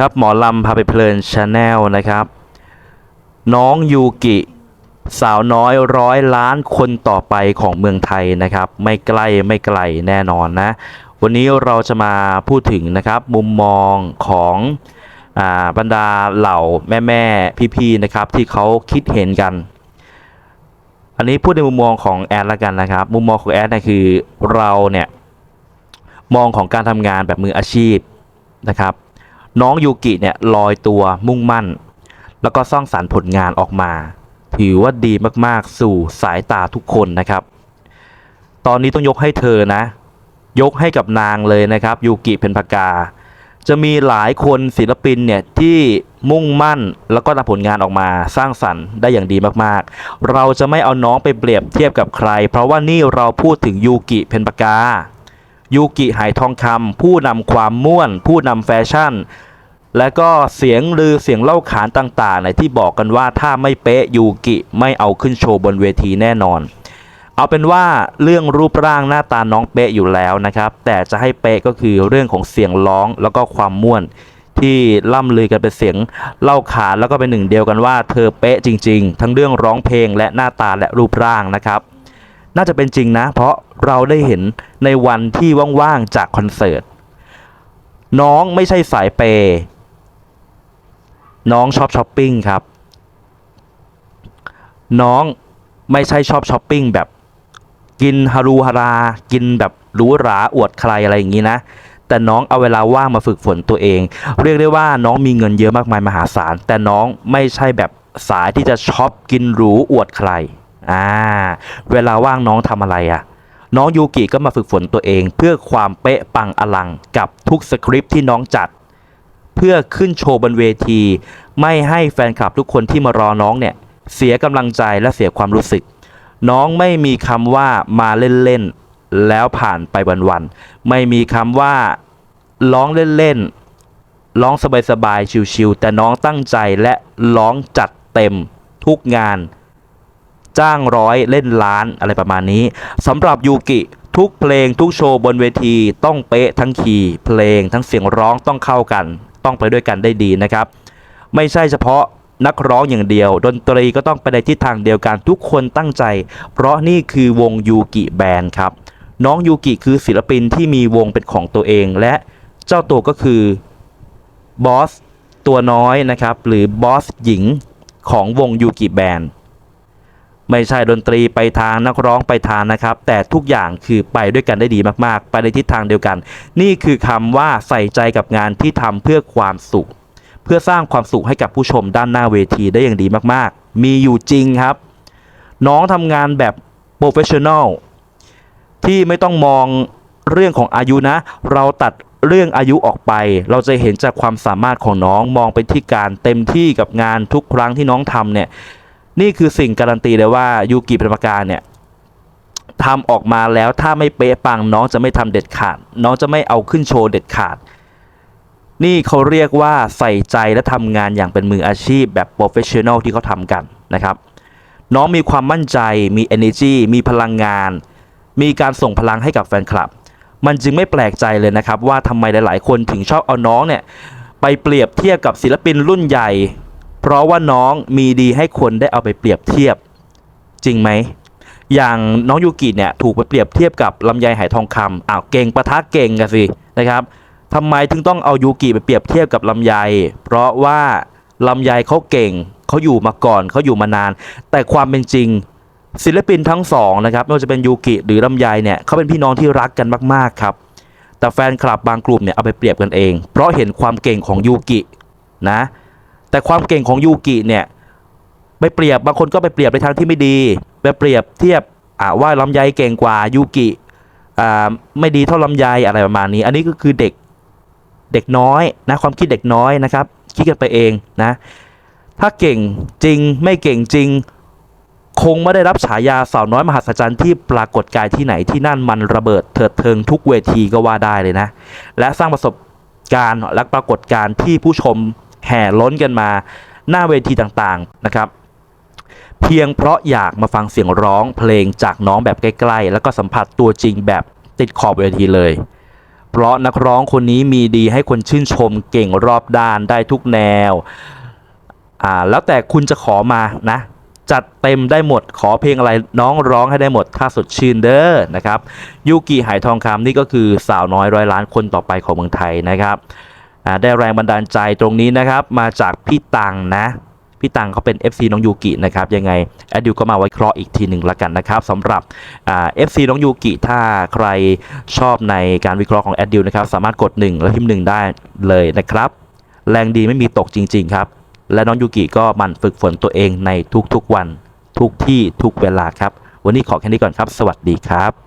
ครับหมอลำพาไปเพลินชาแนลนะครับ น้องยูกิ สาวน้อยร้อยล้านคนต่อไปของเมืองไทยนะครับ ไม่ใกล้ไม่ไกลแน่นอนนะ วันนี้เราจะมาพูดถึงนะครับ มุมมองของอบรรดาเหล่าแม่แม่พี่ๆนะครับ ที่เขาคิดเห็นกัน อันนี้พูดในมุมมองของแอดละกันนะครับ มุมมองของแอดนี่ยคือเราเนี่ยมองของการทำงานแบบมืออาชีพนะครับ น้องยูกิเนี่ยลอยตัวมุ่งมั่น แล้วก็สร้างสารรค์ผลงานออกมา ถือว่าดีมากๆสู่สายตาทุกคนนะครับ ตอนนี้ต้องยกให้เธอนะ ยกให้กับนางเลยนะครับยูกิเพนพกา จะมีหลายคนศิลปินเนี่ยที่มุ่งมั่นแล้วก็ทำผลงานออกมาสร้างสรรค์ได้อย่างดีมากๆ เราจะไม่เอาน้องไปเปรียบเทียบกับใคร เพราะว่านี่เราพูดถึงยูกิเพนปากา ยูกิหายทองคำผู้นำความม่วน ผู้นำแฟชั่น และก็เสียงลือเสียงเล่าขานต่างๆเนี่ยที่บอกกันว่าถ้าไม่เป๊ะยูกิไม่เอาขึ้นโชว์บนเวทีแน่นอน เอาเป็นว่าเรื่องรูปร่างหน้าตาน้องเป๊ะอยู่แล้วนะครับ แต่จะให้เป๊ะก็คือเรื่องของเสียงร้องแล้วก็ความม่วนที่ล่ำลือกันเป็นเสียงเล่าขานแล้วก็เป็นหนึ่งเดียวกันว่าเธอเป๊ะจริง ๆ ทั้งเรื่องร้องเพลงและหน้าตาและรูปร่างนะครับ น่าจะเป็นจริงนะ เพราะเราได้เห็นในวันที่ว่างๆจากคอนเสิร์ตน้องไม่ใช่สายเปย์น้องชอบช้อปปิ้งครับ น้องไม่ใช่ชอบช้อปปิ้งแบบกินฮารูฮารา กินแบบหรูหราอวดใครอะไรอย่างนี้นะ แต่น้องเอาเวลาว่างมาฝึกฝนตัวเอง เรียกได้ว่าน้องมีเงินเยอะมากมายมหาศาล แต่น้องไม่ใช่แบบสายที่จะช็อปกินหรูอวดใคร อ่า เวลาว่างน้องทำอะไรอะ่ะ น้องยูกิก็มาฝึกฝนตัวเอง เพื่อความเป๊ะปังอลังกับทุกสคริปที่น้องจัด เพื่อขึ้นโชว์บนเวที ไม่ให้แฟนคลับทุกคนที่มารอน้องเนี่ย เสียกำลังใจและเสียความรู้สึก น้องไม่มีคำว่ามาเล่นๆแล้วผ่านไปวันๆไม่มีคำว่าร้องเล่นๆร้องสบายๆชิวๆแต่น้องตั้งใจและร้องจัดเต็มทุกงาน จ้างร้อยเล่นล้านอะไรประมาณนี้สำหรับยูกิทุกเพลงทุกโชว์บนเวทีต้องเป๊ะทั้งคีย์เพลงทั้งเสียงร้องต้องเข้ากัน ต้องไปด้วยกันได้ดีนะครับ ไม่ใช่เฉพาะนักร้องอย่างเดียว ดนตรีก็ต้องไปในทิศทางเดียวกันทุกคนตั้งใจ เพราะนี่คือวงยูกิแบนด์ครับ น้องยูกิคือศิลปินที่มีวงเป็นของตัวเอง และเจ้าตัวก็คือบอสตัวน้อยนะครับ หรือบอสหญิงของวงยูกิแบนด์ ไม่ใช่ดนตรีไปทางนักร้องไปทางนะครับ แต่ทุกอย่างคือไปด้วยกันได้ดีมากๆ ไปในทิศทางเดียวกัน นี่คือคำว่าใส่ใจกับงานที่ทำเพื่อความสุข เพื่อสร้างความสุขให้กับผู้ชมด้านหน้าเวทีได้อย่างดีมากๆ มีอยู่จริงครับ น้องทำงานแบบโปรเฟชชั่นอลที่ไม่ต้องมองเรื่องของอายุนะ เราตัดเรื่องอายุออกไป เราจะเห็นจากความสามารถของน้องมองไปที่การเต็มที่กับงานทุกครั้งที่น้องทำเนี่ย นี่คือสิ่งการันตีเลยว่ายูกิเป็นประการเนี่ยทำออกมาแล้วถ้าไม่เป๊ะปังน้องจะไม่ทำเด็ดขาด น้องจะไม่เอาขึ้นโชว์เด็ดขาด นี่เขาเรียกว่าใส่ใจและทำงานอย่างเป็นมืออาชีพแบบโปรเฟชชั่นอลที่เขาทำกันนะครับ น้องมีความมั่นใจมี energy มีพลังงาน มีการส่งพลังให้กับแฟนคลับ มันจึงไม่แปลกใจเลยนะครับ ว่าทำไมหลาย ๆ คนถึงชอบเอาน้องเนี่ยไปเปรียบเทียบกับศิลปินรุ่นใหญ่ เพราะว่าน้องมีดีให้คนได้เอาไปเปรียบเทียบจริงไหมอย่างน้องยูกิเนี่ยถูกไปเปรียบเทียบกับลำไยไหทองคำอ้าวเก่งประทะเก่งกันสินะครับทำไมถึงต้องเอายูกิไปเปรียบเทียบกับลำไย เพราะว่าลำไยเขาเก่งเขาอยู่มาก่อนเขาอยู่มานาน แต่ความเป็นจริงศิลปินทั้งสองนะครับไม่ว่าจะเป็นยูกิหรือลำไยเนี่ยเขาเป็นพี่น้องที่รักกันมากๆครับ แต่แฟนคลับบางกลุ่มเนี่ยเอาไปเปรียบกันเอง เพราะเห็นความเก่งของยูกินะ แต่ความเก่งของยูกิเนี่ยไปเปรียบบางคนก็ไปเปรียบในทางที่ไม่ดีไปเปรียบเทียบอ่าว่าลำไยเก่งกว่ายูกิอ่าไม่ดีเท่าลำไยอะไรประมาณนี้ อันนี้ก็คือเด็กเด็กน้อยนะความคิดเด็กน้อยนะครับคิดกันไปเองนะ ถ้าเก่งจริงไม่เก่งจริง คงไม่ได้รับฉายาสาวน้อยมหัศจรรย์ที่ปรากฏกายที่ไหนที่นั่นมันระเบิดเถิดเทิงทุกเวทีก็ว่าได้เลยนะ และสร้างประสบการณ์และปรากฏการณ์ที่ผู้ชม แห่ล้นกันมาหน้าเวทีต่างๆนะครับ เพียงเพราะอยากมาฟังเสียงร้องเพลงจากน้องแบบใกล้ ๆ แล้วก็สัมผัสตัวจริงแบบติดขอบเวทีเลย เพราะนักร้องคนนี้มีดีให้คนชื่นชมเก่งรอบด้านได้ทุกแนวอ่าแล้วแต่คุณจะขอมานะจัดเต็มได้หมดขอเพลงอะไรน้องร้องให้ได้หมด ถ้าสดชื่นเด้อนะครับยูกิไหทองคำนี่ก็คือสาวน้อยร้อยล้านคนต่อไปของเมืองไทยนะครับ ได้แรงบันดาลใจตรงนี้นะครับ มาจากพี่ตังนะ พี่ตังเขาเป็น FC น้องยูกินะครับ ยังไงแอดดิวก็มาไว้เคราะห์อีกทีหนึ่งละกันนะครับสำหรับเอ่า FC น้องยูกิถ้าใครชอบในการวิเคราะห์ของแอดดิวนะครับสามารถกด 1 แล้วพิมพ์ 1 ได้เลยนะครับ แรงดีไม่มีตกจริง ๆ ครับ และน้องยูกิก็มันฝึกฝนตัวเองในทุกๆวันทุกที่ทุกเวลาครับ วันนี้ขอแค่นี้ก่อนครับ สวัสดีครับ